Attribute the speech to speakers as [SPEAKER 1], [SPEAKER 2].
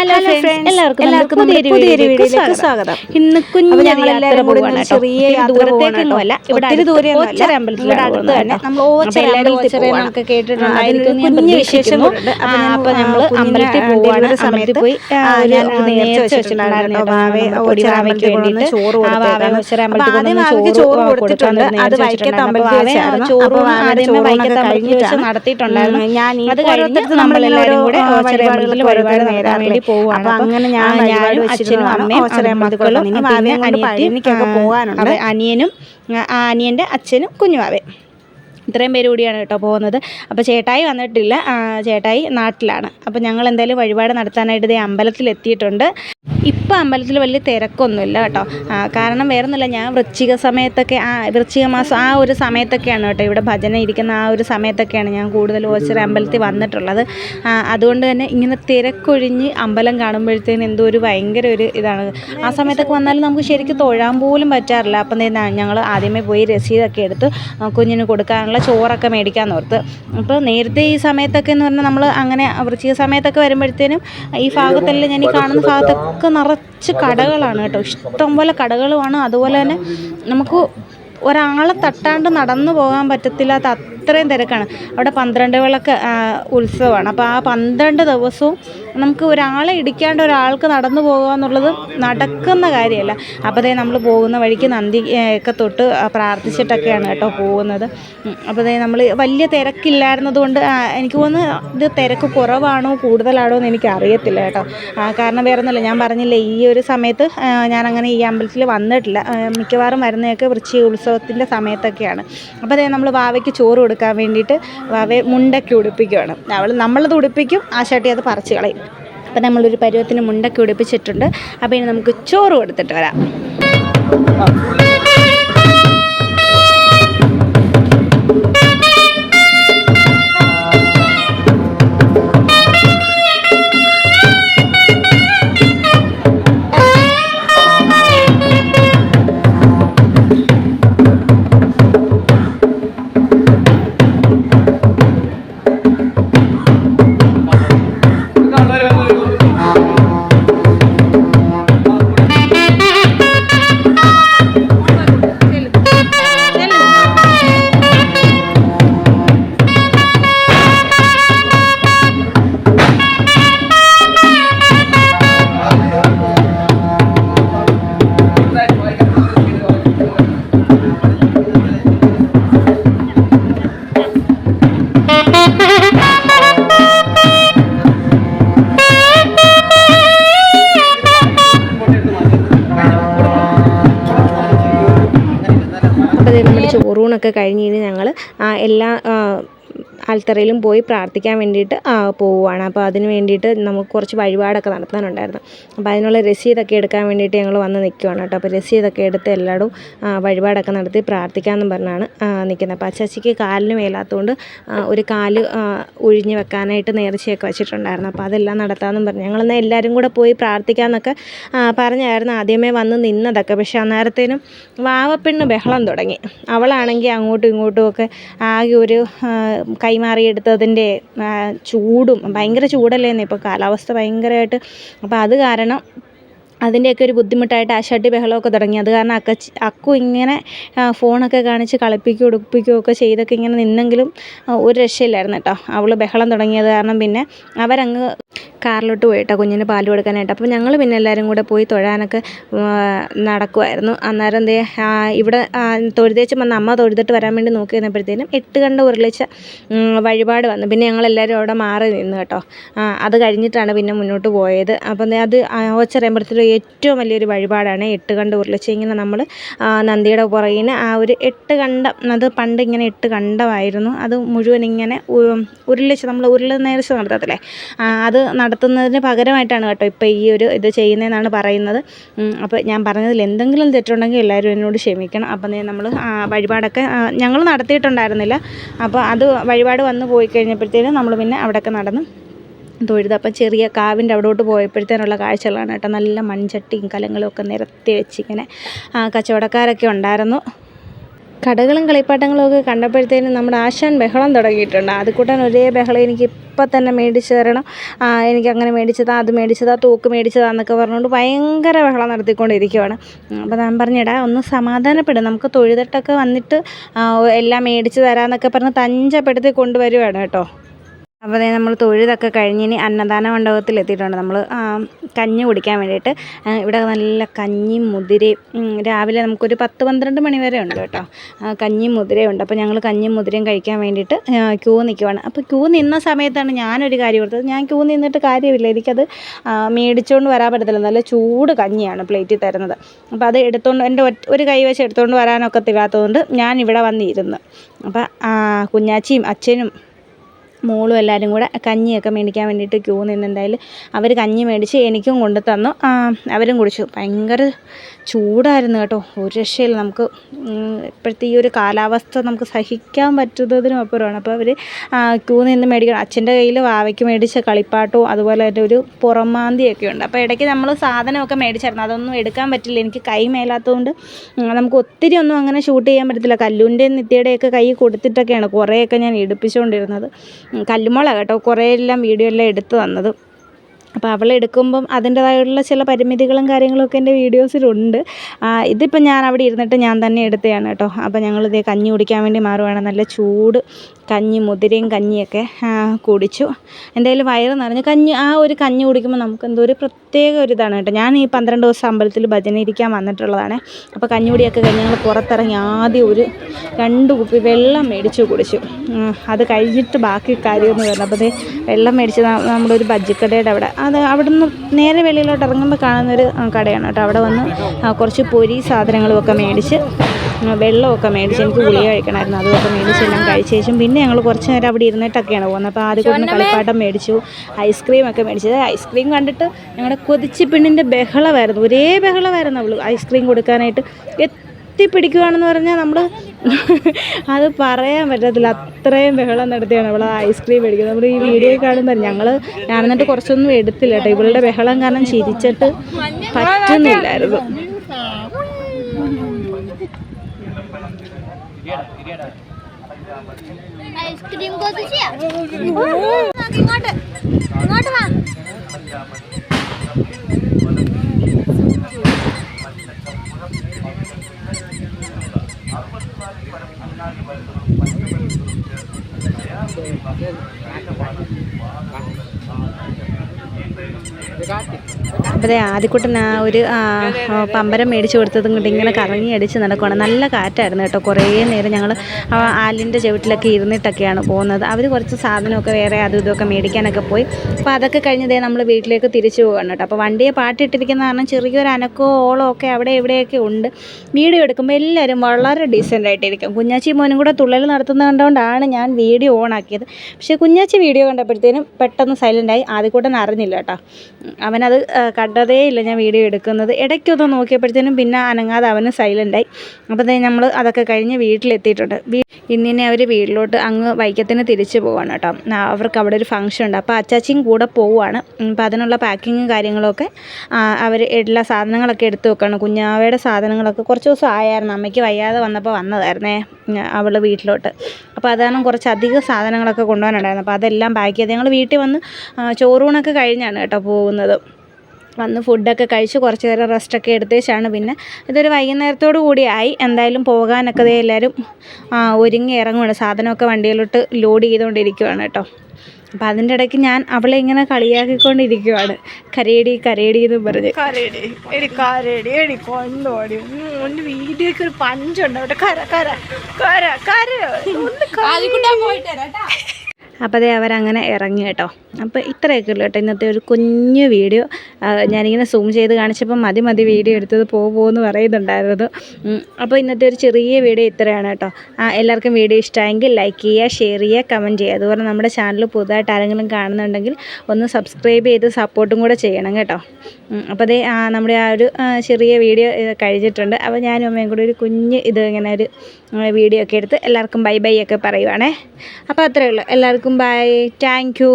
[SPEAKER 1] Hello friends എല്ലാവർക്കും
[SPEAKER 2] എല്ലാവർക്കും
[SPEAKER 1] പുതിയൊരു വീഡിയോയിലേക്ക് സ്വാഗതം. ഇന്ന് കുഞ്ഞു
[SPEAKER 2] ഞങ്ങൾ എല്ലാവരും ചെറിയ യാത്ര
[SPEAKER 1] ദൂരത്തേക്കൊന്നുമല്ല. ഇവിടെ. ഓച്ചിറ
[SPEAKER 2] അടുത്ത് തന്നെ. നമ്മൾ ഓച്ചിറ അമ്പലത്തിൽ പോവാണ്.
[SPEAKER 1] കേട്ടിട്ടുണ്ടായിരിക്കും
[SPEAKER 2] കുഞ്ഞ് അപ്പോൾ
[SPEAKER 1] നമ്മൾ അമ്പലത്തിൽ പോവാണ്.
[SPEAKER 2] സമയത്ത്
[SPEAKER 1] പോയി
[SPEAKER 2] ഞാൻ
[SPEAKER 1] വെച്ചിട്ടുണ്ടായിരുന്നു
[SPEAKER 2] ഓച്ചിറ അമ്പലത്തിൽ
[SPEAKER 1] വേണ്ടിയിട്ട്
[SPEAKER 2] ചോറ്
[SPEAKER 1] ചോറ് കൊടുത്തിട്ടുണ്ട്.
[SPEAKER 2] അത് വൈക്കത്ത് അമ്പലത്തിൽ
[SPEAKER 1] ചോറ്
[SPEAKER 2] അപ്പോൾ വാവയുടെ
[SPEAKER 1] ആദ്യമേ
[SPEAKER 2] ചോറൂണൊക്കെ
[SPEAKER 1] വൈക്കത്ത് അമ്പലത്തിൽ വെച്ച് നടത്തിയിട്ടുണ്ടായിരുന്നു
[SPEAKER 2] ഞാൻ
[SPEAKER 1] അത്
[SPEAKER 2] കഴിഞ്ഞിട്ട്
[SPEAKER 1] നമ്മളെല്ലാവരും കൂടെ ഓച്ചിറ അമ്പലത്തിൽ
[SPEAKER 2] വഴിപാട്
[SPEAKER 1] നേരാൻ വേണ്ടി പോവുകയാണ്
[SPEAKER 2] അങ്ങനെ ഞാൻ
[SPEAKER 1] ഞാനും അച്ഛനും അമ്മയും മക്കളും ആ,
[SPEAKER 2] പോകാനുണ്ട്.
[SPEAKER 1] അനിയനും അനിയന്റെ അച്ഛനും കുഞ്ഞുമാവേ. ഇത്രയും പേര് കൂടിയാണ് കേട്ടോ പോകുന്നത്. അപ്പോൾ ചേട്ടായി വന്നിട്ടില്ല. ചേട്ടായി നാട്ടിലാണ്. അപ്പോൾ ഞങ്ങൾ എന്തായാലും വഴിപാട് നടത്താനായിട്ട് ഇതേ അമ്പലത്തിൽ എത്തിയിട്ടുണ്ട് ഇപ്പം അമ്പലത്തിൽ വലിയ തിരക്കൊന്നുമില്ല കേട്ടോ. കാരണം വേറെ ഒന്നുമില്ല ഞാൻ വൃശ്ചിക സമയത്തൊക്കെ ആ വൃശ്ചിക മാസം ആ ഒരു സമയത്തൊക്കെയാണ് കേട്ടോ ഇവിടെ ഭജന ഇരിക്കുന്ന ആ ഒരു സമയത്തൊക്കെയാണ് ഞാൻ കൂടുതൽ ഓച്ചിറ അമ്പലത്തിൽ വന്നിട്ടുള്ളത്. അതുകൊണ്ട് തന്നെ ഇങ്ങനെ തിരക്കൊഴിഞ്ഞ് അമ്പലം കാണുമ്പോഴത്തേന് എന്തോ ഒരു ഭയങ്കര ഒരു ഇതാണ്. ആ സമയത്തൊക്കെ വന്നാലും നമുക്ക് ശരിക്കും തൊഴാൻ പോലും പറ്റാറില്ല. അപ്പം ഞങ്ങൾ ആദ്യമേ പോയി രസീതൊക്കെ എടുത്ത് കുഞ്ഞിന് കൊടുക്കാനുള്ള ചോറൊക്കെ മേടിക്കാൻ ഓർത്ത്. അപ്പോൾ നേരത്തെ ഈ സമയത്തൊക്കെ എന്ന് പറഞ്ഞാൽ നമ്മൾ അങ്ങനെ വൃശ്ചിക സമയത്തൊക്കെ വരുമ്പോഴത്തേനും ഈ ഭാഗത്തെല്ലാം ഞാൻ ഈ കാണുന്ന ഭാഗത്തൊക്കെ നിറച്ച് കടകളാണ് കേട്ടോ. ഇഷ്ടംപോലെ കടകളുമാണ്. അതുപോലെ തന്നെ നമുക്ക് ഒരാളെ തട്ടാണ്ട് നടന്നു പോകാൻ പറ്റത്തില്ലാത്ത അത്രയും തിരക്കാണ്. അവിടെ പന്ത്രണ്ട് വിളക്ക് ഉത്സവമാണ്. അപ്പോൾ ആ പന്ത്രണ്ട് ദിവസവും നമുക്ക് ഒരാളെ ഇടിക്കാണ്ട് ഒരാൾക്ക് നടന്നു പോകുക എന്നുള്ളത് നടക്കുന്ന കാര്യമല്ല. അപ്പോൾ ദേ നമ്മൾ പോകുന്ന വഴിക്ക് നന്ദി ഒക്കെ തൊട്ട് പ്രാർത്ഥിച്ചിട്ടൊക്കെയാണ് കേട്ടോ പോകുന്നത്. അപ്പോൾ ദേ നമ്മൾ വലിയ തിരക്കില്ലായിരുന്നതുകൊണ്ട് എനിക്ക് തോന്നുന്നു ഇത് തിരക്ക് കുറവാണോ കൂടുതലാണോ എന്ന് എനിക്ക് അറിയത്തില്ല കേട്ടോ. കാരണം വേറെ ഒന്നുമില്ല ഞാൻ പറഞ്ഞില്ലേ ഈ ഒരു സമയത്ത് ഞാൻ അങ്ങനെ ഈ അമ്പലത്തിൽ വന്നിട്ടില്ല. മിക്കവാറും വരുന്നതൊക്കെ വൃശ്ചിക ഉത്സവത്തിന്റെ സമയത്തൊക്കെയാണ്. അപ്പോൾ അതേ നമ്മൾ വാവയ്ക്ക് ചോറ് കൊടുക്കാൻ വേണ്ടിയിട്ട് വാവയെ മുണ്ടൊക്കെ ഉടുപ്പിക്കുകയാണ് അവൾ നമ്മളത് ഉടുപ്പിക്കും ആ ചേട്ടി അത് പറിച്ച് കളയും. അപ്പോൾ നമ്മളൊരു പരുവത്തിന് മുണ്ടൊക്കെ ഉടുപ്പിച്ചിട്ടുണ്ട്. അപ്പോൾ ഇനി നമുക്ക് ചോറ് കൊടുത്തിട്ട് വരാം. ചോറൂണൊക്കെ കഴിഞ്ഞ് കഴിഞ്ഞ് ഞങ്ങൾ എല്ലാ ആ, ആൽത്തറയിലും പോയി പ്രാർത്ഥിക്കാൻ വേണ്ടിയിട്ട് പോവുകയാണ് അപ്പോൾ അതിന് വേണ്ടിയിട്ട് നമുക്ക് കുറച്ച് വഴിപാടൊക്കെ നടത്താനുണ്ടായിരുന്നു. അപ്പോൾ അതിനുള്ള രസീതൊക്കെ എടുക്കാൻ വേണ്ടിയിട്ട് ഞങ്ങൾ വന്ന് നിൽക്കുകയാണ് കേട്ടോ. അപ്പോൾ രസീതൊക്കെ എടുത്ത് എല്ലായിടും വഴിപാടൊക്കെ നടത്തി പ്രാർത്ഥിക്കാമെന്ന് പറഞ്ഞാണ് നിൽക്കുന്നത് അപ്പോൾ അച്ചാച്ചിക്ക് കാലിന് മേലാത്തതുകൊണ്ട് ഒരു കാൽ ഒഴിഞ്ഞ് വെക്കാനായിട്ട് നേർച്ചയൊക്കെ വെച്ചിട്ടുണ്ടായിരുന്നു. അപ്പോൾ അതെല്ലാം നടത്താമെന്നും പറഞ്ഞു. ഞങ്ങളെന്നാൽ എല്ലാവരും കൂടെ പോയി പ്രാർത്ഥിക്കാമെന്നൊക്കെ പറഞ്ഞായിരുന്നു. ആദ്യമേ വന്ന് നിന്നതൊക്കെ. പക്ഷെ അന്നേരത്തേനും വാവപ്പെണ്ണ് ബഹളം തുടങ്ങി. അവളാണെങ്കിൽ അങ്ങോട്ടും ഇങ്ങോട്ടും ഒക്കെ ആകെ ഒരു ആ, കൈമാറിയെടുത്തതിന്റെ ചൂടും ഭയങ്കര ചൂടല്ലേന്ന് ഇപ്പോൾ കാലാവസ്ഥ ഭയങ്കരമായിട്ട്. അപ്പോൾ അത് കാരണം അതിന്റെയൊക്കെ ഒരു ബുദ്ധിമുട്ടായിട്ട് ആശാട്ടി ബഹളമൊക്കെ തുടങ്ങി. അത് കാരണം അക്ക അക്കു ഇങ്ങനെ ഫോണൊക്കെ കാണിച്ച് കളിപ്പിക്കുകയും ഉടുപ്പിക്കുകയോ ഒക്കെ ചെയ്തൊക്കെ ഇങ്ങനെ നിന്നെങ്കിലും ഒരു രക്ഷയില്ലായിരുന്നു കേട്ടോ. അവൾ ബഹളം തുടങ്ങിയത് കാരണം പിന്നെ അവരങ്ങ് കാറിലോട്ട് പോയിട്ടോ കുഞ്ഞിന് പാൽ കൊടുക്കാനായിട്ട്. അപ്പോൾ ഞങ്ങൾ പിന്നെ എല്ലാവരും കൂടെ പോയി തൊഴാനൊക്കെ നടക്കുമായിരുന്നു അന്നേരം എന്തേ ഇവിടെ തൊഴുതേച്ച് വന്ന് അമ്മ തൊഴുതിട്ട് വരാൻ വേണ്ടി നോക്കി നിന്നപ്പോഴത്തേനും എട്ട് കണ്ട് ഉരുളിച്ച വഴിപാട് വന്നു. പിന്നെ ഞങ്ങളെല്ലാവരും അവിടെ മാറി നിന്ന് കേട്ടോ. അത് കഴിഞ്ഞിട്ടാണ് പിന്നെ മുന്നോട്ട് പോയത്. അപ്പം ദേ അത് ഓച്ചറിയുമ്പോഴത്തേക്കും ഏറ്റവും വലിയൊരു വഴിപാടാണ് എട്ട് കണ്ട് ഉരുളിച്ച. ഇങ്ങനെ നമ്മൾ നന്ദിയുടെ പുറകിന് ആ ഒരു എട്ട് കണ്ടം അത് പണ്ട് ഇങ്ങനെ എട്ട് കണ്ടമായിരുന്നു. അത് മുഴുവൻ ഇങ്ങനെ ഉരുളിച്ച് നമ്മൾ ഉരുളി നേർച്ച നടത്തത്തില്ലേ? അത് നടത്തുന്നതിന് പകരമായിട്ടാണ് കേട്ടോ ഇപ്പോൾ ഈ ഒരു ഇത് ചെയ്യുന്നതെന്നാണ് പറയുന്നത്. അപ്പോൾ ഞാൻ പറഞ്ഞതിൽ എന്തെങ്കിലും തെറ്റുണ്ടെങ്കിൽ എല്ലാവരും എന്നോട് ക്ഷമിക്കണം. അപ്പം നമ്മൾ വഴിപാടൊക്കെ ഞങ്ങൾ നടത്തിയിട്ടുണ്ടായിരുന്നില്ല. അപ്പോൾ അത് വഴിപാട് വന്ന് പോയി കഴിഞ്ഞപ്പോഴത്തേനും നമ്മൾ പിന്നെ അവിടെയൊക്കെ നടന്ന് തൊഴുത് അപ്പം ചെറിയ കാവിന്റെ അവിടോട്ട് പോയപ്പോഴത്തേനുള്ള കാഴ്ചകളാണ് കേട്ടോ. നല്ല മൺചട്ടിയും കലങ്ങളും ഒക്കെ നിരത്തി വെച്ചിങ്ങനെ കച്ചവടക്കാരൊക്കെ ഉണ്ടായിരുന്നു. കടകളും കളിപ്പാട്ടങ്ങളും ഒക്കെ കണ്ടപ്പോഴത്തേനും നമ്മുടെ ആശാൻ ബഹളം തുടങ്ങിയിട്ടുണ്ട്. അത് കൂട്ടാൻ ഒരേ ബഹളം എനിക്ക് ഇപ്പം തന്നെ മേടിച്ച് തരണം. എനിക്ക് അങ്ങനെ മേടിച്ചതാ അത് മേടിച്ചതാ തൂക്ക് മേടിച്ചതാ എന്നൊക്കെ പറഞ്ഞുകൊണ്ട് ഭയങ്കര ബഹളം നടത്തിക്കൊണ്ടിരിക്കുവാണ്. അപ്പോൾ ഞാൻ പറഞ്ഞിടാ ഒന്ന് സമാധാനപ്പെടും. നമുക്ക് തൊഴുതട്ടൊക്കെ വന്നിട്ട് എല്ലാം മേടിച്ച് തരാമെന്നൊക്കെ പറഞ്ഞ് തഞ്ചപ്പെടുത്തി കൊണ്ടുവരുവാണ് കേട്ടോ. അപ്പോൾ നമ്മൾ തൊഴുതൊക്കെ കഴിഞ്ഞ് ഇനി അന്നദാന മണ്ഡപത്തിൽ എത്തിയിട്ടുണ്ട് നമ്മൾ കഞ്ഞി കുടിക്കാൻ വേണ്ടിയിട്ട്. ഇവിടെ നല്ല കഞ്ഞി മുതിരയും രാവിലെ നമുക്കൊരു പത്ത് പന്ത്രണ്ട് മണി വരെ ഉണ്ട് കേട്ടോ. കഞ്ഞി കഞ്ഞിയും മുതിരയും ഉണ്ട്. അപ്പോൾ ഞങ്ങൾ കഞ്ഞി മുതിരയും കഴിക്കാൻ വേണ്ടിയിട്ട് ക്യൂ നിൽക്കുവാണ്. അപ്പോൾ ക്യൂ നിന്ന സമയത്താണ് ഞാനൊരു കാര്യം കൊടുത്തത് ഞാൻ ക്യൂ നിന്നിട്ട് കാര്യമില്ല. എനിക്കത് മേടിച്ചുകൊണ്ട് വരാൻ പറ്റത്തില്ല. നല്ല ചൂട് കഞ്ഞിയാണ് പ്ലേറ്റിൽ തരുന്നത്. അപ്പോൾ അത് എടുത്തുകൊണ്ട് എന്റെ ഒരു കൈവശം എടുത്തുകൊണ്ട് വരാനൊക്കെ വരാനൊക്കത്തില്ലാത്തതുകൊണ്ട് ഞാൻ ഇവിടെ വന്നിരുന്നു. അപ്പോൾ കുഞ്ഞാച്ചിയും അച്ഛനും മോളും എല്ലാവരും കൂടെ കഞ്ഞിയൊക്കെ മേടിക്കാൻ വേണ്ടിയിട്ട് ക്യൂ നിന്ന് എന്തായാലും അവർ കഞ്ഞി മേടിച്ച് എനിക്കും കൊണ്ട് തന്നു അവരും കുടിച്ചു. ഭയങ്കര ചൂടായിരുന്നു കേട്ടോ. ഒരു രക്ഷയില്ല. നമുക്ക് ഇപ്പോഴത്തെ ഈ ഒരു കാലാവസ്ഥ നമുക്ക് സഹിക്കാൻ പറ്റുന്നതിനും അപ്പുറമാണ്. അപ്പോൾ അവർ ക്യൂ നിന്ന് മേടിക്കണം. അച്ഛന്റെ കയ്യിൽ വാവയ്ക്ക് മേടിച്ച കളിപ്പാട്ടവും അതുപോലെ തന്നെ ഒരു പുറമാന്തിയൊക്കെ ഉണ്ട്. അപ്പോൾ ഇടയ്ക്ക് നമ്മൾ സാധനമൊക്കെ മേടിച്ചായിരുന്നു. അതൊന്നും എടുക്കാൻ പറ്റില്ല. എനിക്ക് കൈ മേലാത്തതുകൊണ്ട് നമുക്ക് ഒത്തിരി ഒന്നും അങ്ങനെ ഷൂട്ട് ചെയ്യാൻ പറ്റത്തില്ല. കല്ലുന്റെയും നിത്യയുടെയൊക്കെ കൈ കൊടുത്തിട്ടൊക്കെയാണ് കുറേയൊക്കെ ഞാൻ എടുപ്പിച്ചുകൊണ്ടിരുന്നത്. ഉം, കല്ലുമോള കേട്ടോ. കുറേ എല്ലാം വീഡിയോ എല്ലാം എടുത്തു തന്നത്. അപ്പോൾ അവൾ എടുക്കുമ്പം അതിന്റേതായുള്ള ചില പരിമിതികളും കാര്യങ്ങളൊക്കെ എന്റെ വീഡിയോസിലുണ്ട്. ഇതിപ്പോൾ ഞാൻ അവിടെ ഇരുന്നിട്ട് ഞാൻ തന്നെ എടുത്തതാണ് കേട്ടോ. അപ്പോൾ ഞങ്ങൾ ഇതേ കഞ്ഞി കുടിക്കാൻ വേണ്ടി മാറുവാണ്. നല്ല ചൂട് കഞ്ഞി മുതിരയും കഞ്ഞിയൊക്കെ കുടിച്ചു. എന്തായാലും വയറ് നിറഞ്ഞു. കഞ്ഞി ആ ഒരു കഞ്ഞി കുടിക്കുമ്പോൾ നമുക്ക് എന്തോ ഒരു പ്രത്യേക ഒരു ഇതാണ് കേട്ടോ. ഞാൻ ഈ പന്ത്രണ്ട് ദിവസം അമ്പലത്തിൽ ഭജന ഇരിക്കാൻ വന്നിട്ടുള്ളതാണ്. അപ്പോൾ കഞ്ഞികുടിയൊക്കെ കഴിഞ്ഞ് ഞങ്ങൾ പുറത്തിറങ്ങി ആദ്യം ഒരു രണ്ട് കുപ്പി വെള്ളം മേടിച്ചു കുടിച്ചു. അത് കഴിഞ്ഞിട്ട് ബാക്കി കാര്യമൊന്നും പറഞ്ഞു. അപ്പോൾ വെള്ളം മേടിച്ച് നമ്മുടെ ഒരു ബജ്ജിക്കടയുടെ അവിടെ. അത് അവിടെ നിന്ന് നേരെ വെളിയിലോട്ട് ഇറങ്ങുമ്പോൾ കാണുന്നൊരു കടയാണ് കേട്ടോ. അവിടെ വന്ന് കുറച്ച് പൊരി സാധനങ്ങളുമൊക്കെ മേടിച്ച് വെള്ളമൊക്കെ മേടിച്ച് എനിക്ക് ഗുളിക കഴിക്കണമായിരുന്നു. അതൊക്കെ മേടിച്ച് എല്ലാം കഴിച്ച ശേഷം പിന്നെ ഞങ്ങൾ കുറച്ച് നേരം അവിടെ ഇരുന്നിട്ടൊക്കെയാണ് പോകുന്നത്. അപ്പോൾ ആദ്യം കൊണ്ട് കളിപ്പാട്ടം മേടിച്ചു ഐസ്ക്രീം ഒക്കെ മേടിച്ചത് ഐസ്ക്രീം കണ്ടിട്ട് ഞങ്ങളുടെ കൊതിച്ച് പെണ്ണിന്റെ ബഹളമായിരുന്നു. ഒരേ ബഹളമായിരുന്നു അവൾ ഐസ്ക്രീം കൊടുക്കാനായിട്ട്. എത്തിപ്പിടിക്കുകയാണെന്ന് പറഞ്ഞാൽ നമ്മൾ അത് പറയാൻ പറ്റത്തില്ല. അത്രയും ബഹളം നടത്തിയാണ് അവൾ ഐസ്ക്രീം മേടിക്കുന്നത്. നമ്മൾ ഈ വീഡിയോ കാണുമ്പോൾ ഞങ്ങൾ ഞാൻ എന്നിട്ട് കുറച്ചൊന്നും എടുത്തില്ല കേട്ടോ. ഇവളുടെ ബഹളം കാരണം ചിരിച്ചിട്ട് പറ്റുന്നില്ലായിരുന്നു.
[SPEAKER 3] ഐസ്ക്രീം കൊതിച്ചാ ഇങ്ങോട്ട് ഇങ്ങോട്ട് വാ.
[SPEAKER 1] അപ്പോൾ ആദ്യക്കുട്ടൻ ആ ഒരു പമ്പരം മേടിച്ച് കൊടുത്തതും കൊണ്ട് ഇങ്ങനെ കറങ്ങി അടിച്ച് നടക്കുവാണ്. നല്ല കാറ്റായിരുന്നു കേട്ടോ. കുറേ നേരം ഞങ്ങൾ ആലിന്റെ ചവിട്ടിലൊക്കെ ഇരുന്നിട്ടൊക്കെയാണ് പോകുന്നത്. അവർ കുറച്ച് സാധനമൊക്കെ വേറെ അതും ഇതുമൊക്കെ മേടിക്കാനൊക്കെ പോയി. അപ്പോൾ അതൊക്കെ കഴിഞ്ഞതേ നമ്മൾ വീട്ടിലേക്ക് തിരിച്ചു പോകണം കേട്ടോ. അപ്പോൾ വണ്ടിയെ പാട്ടിട്ടിരിക്കുന്ന കാരണം ചെറിയൊരു അനക്കോ ഓളോ ഒക്കെ അവിടെ എവിടെയൊക്കെ ഉണ്ട്. വീഡിയോ എടുക്കുമ്പോൾ എല്ലാവരും വളരെ ഡീസന്റ് ആയിട്ടിരിക്കും. കുഞ്ഞാച്ചി മോനും കൂടെ തുള്ളൽ നടത്തുന്നത് കണ്ടുകൊണ്ടാണ് ഞാൻ വീഡിയോ ഓൺ ആക്കിയത്. പക്ഷേ കുഞ്ഞാച്ചി വീഡിയോ കണ്ടപ്പോഴത്തേനും പെട്ടെന്ന് സൈലന്റായി ആദ്യക്കൂട്ടം അറിഞ്ഞില്ല കേട്ടോ. ഉം, അവനത് കണ്ടതേ ഇല്ല ഞാൻ വീഡിയോ എടുക്കുന്നത്. ഇടയ്ക്കൊന്ന് നോക്കിയപ്പോഴത്തേനും പിന്നെ അനങ്ങാതെ അവന് സൈലന്റായി അപ്പോൾ ദേ നമ്മൾ അതൊക്കെ കഴിഞ്ഞ് വീട്ടിലെത്തിയിട്ടുണ്ട്. ഇന്നിനെ അവർ വീട്ടിലോട്ട് അങ്ങ് വൈക്കത്തിന് തിരിച്ചു പോവാണ് കേട്ടോ. അവർക്ക് അവിടെ ഒരു ഫംഗ്ഷൻ ഉണ്ട്. അപ്പോൾ അച്ചാച്ചിയും കൂടെ പോവുകയാണ് അപ്പോൾ അതിനുള്ള പാക്കിങ്ങും കാര്യങ്ങളൊക്കെ അവർ എല്ലാ സാധനങ്ങളൊക്കെ എടുത്ത് വെക്കുകയാണ് കുഞ്ഞാവയുടെ സാധനങ്ങളൊക്കെ കുറച്ച് ദിവസം ആയായിരുന്നു. അമ്മയ്ക്ക് വയ്യാതെ വന്നപ്പോൾ വന്നതായിരുന്നേ അവൾ വീട്ടിലോട്ട്. അപ്പോൾ അതാണ് കുറച്ച് അധികം സാധനങ്ങളൊക്കെ കൊണ്ടുപോകാനുണ്ടായിരുന്നു അപ്പോൾ അതെല്ലാം പാക്ക് ചെയ്ത് ഞങ്ങൾ വീട്ടിൽ വന്ന് ചോറൂണൊക്കെ കഴിഞ്ഞാണ് കേട്ടോ പോകുന്നത്. വന്ന് ഫുഡൊക്കെ കഴിച്ച് കുറച്ച് നേരം റെസ്റ്റൊക്കെ എടുത്തേച്ചാണ് പിന്നെ ഇതൊരു വൈകുന്നേരത്തോടു കൂടി ആയി. എന്തായാലും പോകാനൊക്കെ ദേ എല്ലാവരും ഒരുങ്ങി ഇറങ്ങുകയാണ് സാധനമൊക്കെ വണ്ടിയിലോട്ട് ലോഡ് ചെയ്തുകൊണ്ടിരിക്കുകയാണ് കേട്ടോ. അപ്പം അതിന്റെ ഇടയ്ക്ക് ഞാൻ അവളെ ഇങ്ങനെ കളിയാക്കിക്കൊണ്ടിരിക്കുവാണ്. കരേടി കരേടി എന്ന് പറഞ്ഞ്. കരേടി എടി കരേടി എടി കൊണ്ടോടി ഒന്ന് വീഡിയോക്ക് ഒരു പഞ്ചുണ്ട് അവിടെ. കര കര കര കര. ഒന്ന് അപ്പോൾ അതേ അവരങ്ങനെ ഇറങ്ങി കേട്ടോ. അപ്പോൾ ഇത്രയൊക്കെ ഉള്ളൂ കേട്ടോ ഇന്നത്തെ ഒരു കുഞ്ഞു വീഡിയോ. ഞാനിങ്ങനെ സൂം ചെയ്ത് കാണിച്ചപ്പോൾ മതി മതി വീഡിയോ എടുത്തത് പോകുമെന്ന് പറയുന്നുണ്ടായിരുന്നു അപ്പോൾ ഇന്നത്തെ ഒരു ചെറിയ വീഡിയോ ഇത്രയാണ് കേട്ടോ. എല്ലാവർക്കും വീഡിയോ ഇഷ്ടമായെങ്കിൽ ലൈക്ക് ചെയ്യുക ഷെയർ ചെയ്യുക കമന്റ് ചെയ്യുക. അതുപോലെ നമ്മുടെ ചാനൽ പുതുതായിട്ട് ആരെങ്കിലും കാണുന്നുണ്ടെങ്കിൽ ഒന്ന് സബ്സ്ക്രൈബ് ചെയ്ത് സപ്പോർട്ടും കൂടെ ചെയ്യണം കേട്ടോ. അപ്പോൾ അതേ നമ്മുടെ ആ ഒരു ചെറിയ വീഡിയോ കഴിഞ്ഞിട്ടുണ്ട്. അപ്പോൾ ഞാനും അമ്മയും കൂടി ഒരു കുഞ്ഞ് ഇത് ഇങ്ങനെ ഒരു വീഡിയോ ഒക്കെ എടുത്ത് എല്ലാവർക്കും ബൈ ബൈ ഒക്കെ പറയുവാണേ. അപ്പോൾ അത്രയേ ഉള്ളൂ. എല്ലാവർക്കും ബൈ താങ്ക് യു